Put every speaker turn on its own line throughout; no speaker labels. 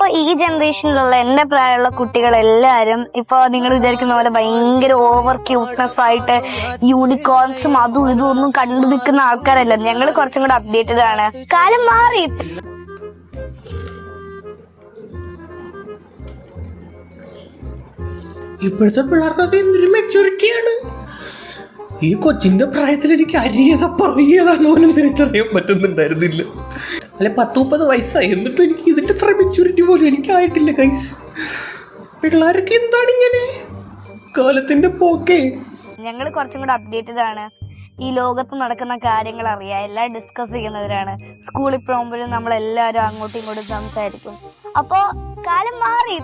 ഇപ്പൊ ഈ ജനറേഷനിലുള്ള എന്റെ പ്രായമുള്ള കുട്ടികൾ എല്ലാരും ഇപ്പൊ നിങ്ങൾ വിചാരിക്കുന്ന പോലെ ഭയങ്കര ഓവർ ക്യൂട്ട്നെസ് ആയിട്ട് യൂണിക്കോൺസും അതും ഇതും ഒന്നും കണ്ടു നിൽക്കുന്ന ആൾക്കാരല്ല. ഞങ്ങൾ കുറച്ചും കൂടെ അപ്ഡേറ്റഡ് ആണ്. കാലം മാറി.
ഇപ്പോഴത്തെ പിള്ളേർക്കൊക്കെ എന്തൊരു മെച്ചൂരിറ്റിയാണ് ഈ കൊച്ചിന്റെ പ്രായത്തിൽ എനിക്ക് അരിയത പോലും തിരിച്ചറിയാൻ പറ്റുന്നുണ്ടായിരുന്നില്ല. അല്ലെ പത്ത് മുപ്പത് വയസ്സായി. എന്നിട്ടും എനിക്ക് ഇതിന്റെ അത്ര മെച്ചൂരിറ്റി പോലും എനിക്കായിട്ടില്ല കൈസ് പിള്ളേർക്ക് എന്താണ് ഇങ്ങനെ? കാലത്തിന്റെ പോക്കേ.
ഞങ്ങൾ കുറച്ചും കൂടെ അപ്ഡേറ്റഡ് ആണ് ഈ ലോകത്ത് നടക്കുന്ന കാര്യങ്ങൾ അറിയാം. എല്ലാം ഡിസ്കസ് ചെയ്യുന്നവരാണ്. സ്കൂളിൽ പോകുമ്പോഴും നമ്മൾ എല്ലാവരും അങ്ങോട്ടും ഇങ്ങോട്ടും സംസാരിക്കും. അപ്പോ കാലം മാറി.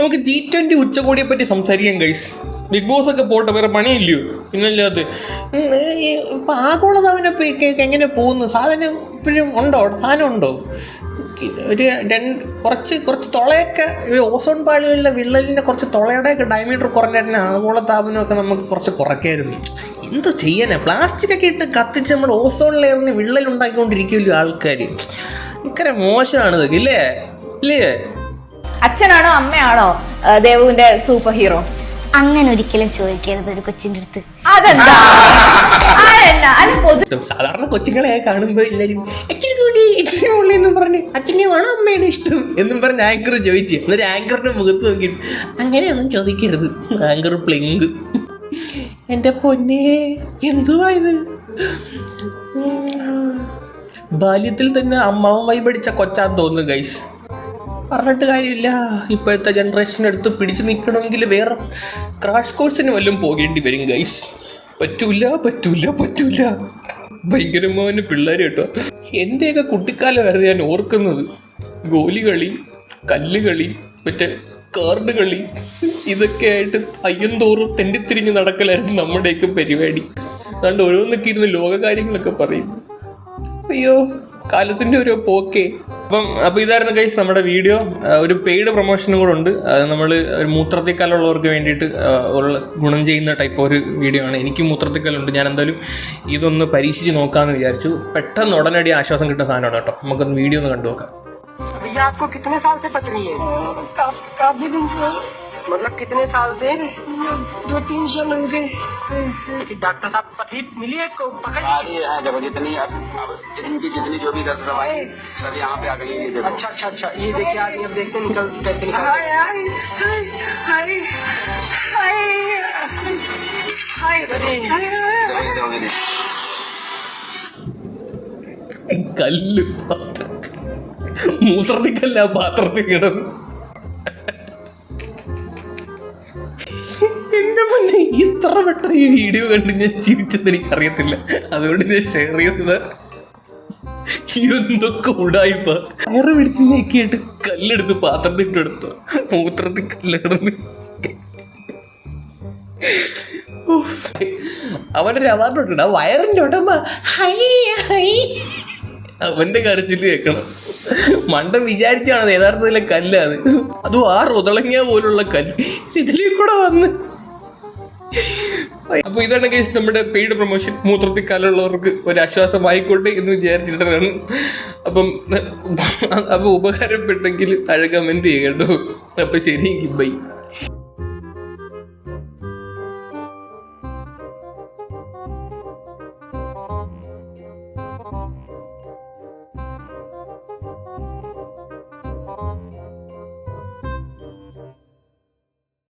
നമുക്ക് ജി ട്വന്റി ഉച്ചകോടിയെ പറ്റി സംസാരിക്കാം ഗൈസ് ബിഗ് ബോസ് ഒക്കെ പോട്ടെ വേറെ പണിയില്ലയോ? പിന്നല്ലാതെ. ഇപ്പൊ ആഗോളതാവിനൊക്കെ എങ്ങനെ പോകുന്നു? സാധനം ഇപ്പോഴും ഉണ്ടോ? സാധനം ഉണ്ടോ? ഒരു രണ്ട് കുറച്ച് കുറച്ച് തുളയൊക്കെ ഓസോൺ പാളികളിലെ വിള്ളലിന്റെ കുറച്ച് തുളയുടെയൊക്കെ ഡയമീറ്റർ കുറഞ്ഞായിരുന്നു ആഗോളതാപനമൊക്കെ നമുക്ക് കുറച്ച് കുറയ്ക്കായിരുന്നു. എന്തോ ചെയ്യാനാ? പ്ലാസ്റ്റിക് ഒക്കെ ഇട്ട് കത്തിച്ച് നമ്മുടെ ഓസോൺ ലെയറിന് വിള്ളൽ ഉണ്ടാക്കിക്കൊണ്ടിരിക്കുമല്ലോ ആൾക്കാർ ഇക്കര മോശമാണ് ഇതൊക്കെ ഇല്ലേ? ഇല്ലേ?
അച്ഛനാണോ അമ്മയാണോ ദേവുവിന്റെ സൂപ്പർ ഹീറോ
അങ്ങനെ ഒരിക്കലും ചോദിക്കരുത് ഒരു കൊച്ചിന്റെ അടുത്ത്.
അതെന്താ? അല്ല പൊതു.
സാധാരണ കൊച്ചുങ്ങളെ കാണുമ്പോൾ എല്ലാരും അച്ഛനെ കൂടി അച്ഛനെ എന്നും പറഞ്ഞ് അമ്മയുടെ ഇഷ്ടം? എന്നും പറഞ്ഞ് ആങ്കർ ചോദിച്ചു. എന്നിട്ട് ആങ്കറിന്റെ മുഖത്ത് നോക്കിയിട്ട് അങ്ങനെയൊന്നും ചോദിക്കരുത്. ആങ്കർ പ്ലിങ്ക് എന്റെ പൊന്നെ എന്തുവാ ഇത്? ഉം. ബാല്യത്തിൽ തന്നെ അമ്മാവൻ വൈബടിച്ച കൊച്ചാന്ന് തോന്നുന്നു ഗൈസ് പറഞ്ഞിട്ട് കാര്യമില്ല. ഇപ്പോഴത്തെ ജനറേഷൻ എടുത്ത് പിടിച്ചു നിൽക്കണമെങ്കിൽ വേറെ ക്രാഷ് കോഴ്സിന് വല്ലതും പോകേണ്ടി വരും ഗൈസ് പറ്റൂല പറ്റൂല പറ്റൂല. ഭയങ്കരമായ പിള്ളേർ കേട്ടോ. എന്റെയൊക്കെ കുട്ടിക്കാലമായിരുന്നു ഞാൻ ഓർക്കുന്നത്. ഗോലി കളി കല്ല് കളി മറ്റേ കാർഡ് കളി ഇതൊക്കെ ആയിട്ട് അയ്യന്തോറും തെണ്ടിത്തിരിഞ്ഞ് നടക്കലായിരുന്നു നമ്മുടെയൊക്കെ പരിപാടി. അതുകൊണ്ട് ഓരോന്നൊക്കെ ഇരുന്ന് ലോകകാര്യങ്ങളൊക്കെ പറയുന്നു അയ്യോ കാലത്തിന്റെ ഒരു പോക്കേ. അപ്പം അപ്പോൾ ഇതായിരുന്നു കൈസ് നമ്മുടെ വീഡിയോ ഒരു പെയ്ഡ് പ്രൊമോഷനും കൂടെ ഉണ്ട്. അത് നമ്മൾ ഒരു മൂത്രത്തിക്കല്ലുള്ളവർക്ക് വേണ്ടിയിട്ട് ഉള്ള ഗുണം ചെയ്യുന്ന ടൈപ്പ് ഒരു വീഡിയോ ആണ്. എനിക്ക് മൂത്രത്തിക്കല്ലുണ്ട്. ഞാൻ എന്തായാലും ഇതൊന്ന് പരീക്ഷിച്ച് നോക്കാമെന്ന് വിചാരിച്ചു. പെട്ടെന്ന് ഉടനടി ആശ്വാസം കിട്ടുന്ന സാധനമാണ് കേട്ടോ. നമുക്കൊന്ന് വീഡിയോ ഒന്ന് കണ്ടു നോക്കാം
भैया आपको कितने साल से पत्नी है काफी काफी दिन से मतलब कितने साल से दो तीन साल हो गए कि डॉक्टर साहब पति मिली है को पकड़
सारी है देखो जितनी अब अब इनकी जितनी जो भी दस दवाई सब यहाँ पे आ गई है ये देखो
अच्छा अच्छा अच्छा ये देखिए आज अब देखते हैं निकल कैसे निकल हाय हाय हाय हाय हाय हाय
देखो ये देखो ये देखो।
കല്ല് പാത്രത്തിൽ മൂത്രത്തിക്കല്ല ആ പാത്രത്തിൽ കിടന്ന് എന്റെ മുന്നേ ഇത്ര പെട്ടെന്ന് ഈ വീഡിയോ കണ്ട് ഞാൻ ചിരിച്ചത് എനിക്കറിയത്തില്ല. അതുകൊണ്ട് ഞാൻ ഷെയർ ചെയ്തത് എന്തൊക്കെ ഉടായിപ്പ കയറ് പിടിച്ച് ഞെക്കിയിട്ട് കല്ലെടുത്ത് പാത്രത്തിൽ ഇട്ടെടുത്തു. മൂത്രത്തിൽ കല്ലെടുന്ന് അവനൊരു അവാർഡ് ഉണ്ട് വയറിന്റെ ഉടമ. Hi hi. അവന്റെ കരച്ചിൽ കേൾക്കണം. മണ്ടൻ വിചാരിച്ചാണ് യഥാർത്ഥത്തിലെ കല്ലാണ് അതും. ആ റുതളങ്ങിയ പോലുള്ള കല്ല്. ഇതിലേക്ക് കൂടെ വന്ന്. അപ്പൊ ഇതാണ് കേസ് നമ്മുടെ പെയ്ഡ് പ്രൊമോഷൻ മൂത്രത്തിൽ കല്ലുള്ളവർക്ക് ഒരു ആശ്വാസം ആശ്വാസമായിക്കോട്ടെ എന്ന് വിചാരിച്ചിട്ടാണ്. അപ്പം അപ്പൊ ഉപകാരപ്പെട്ടെങ്കിൽ താഴെ കമന്റ് ചെയ്യട്ടോ അപ്പോൾ അപ്പൊ ശരി ബൈ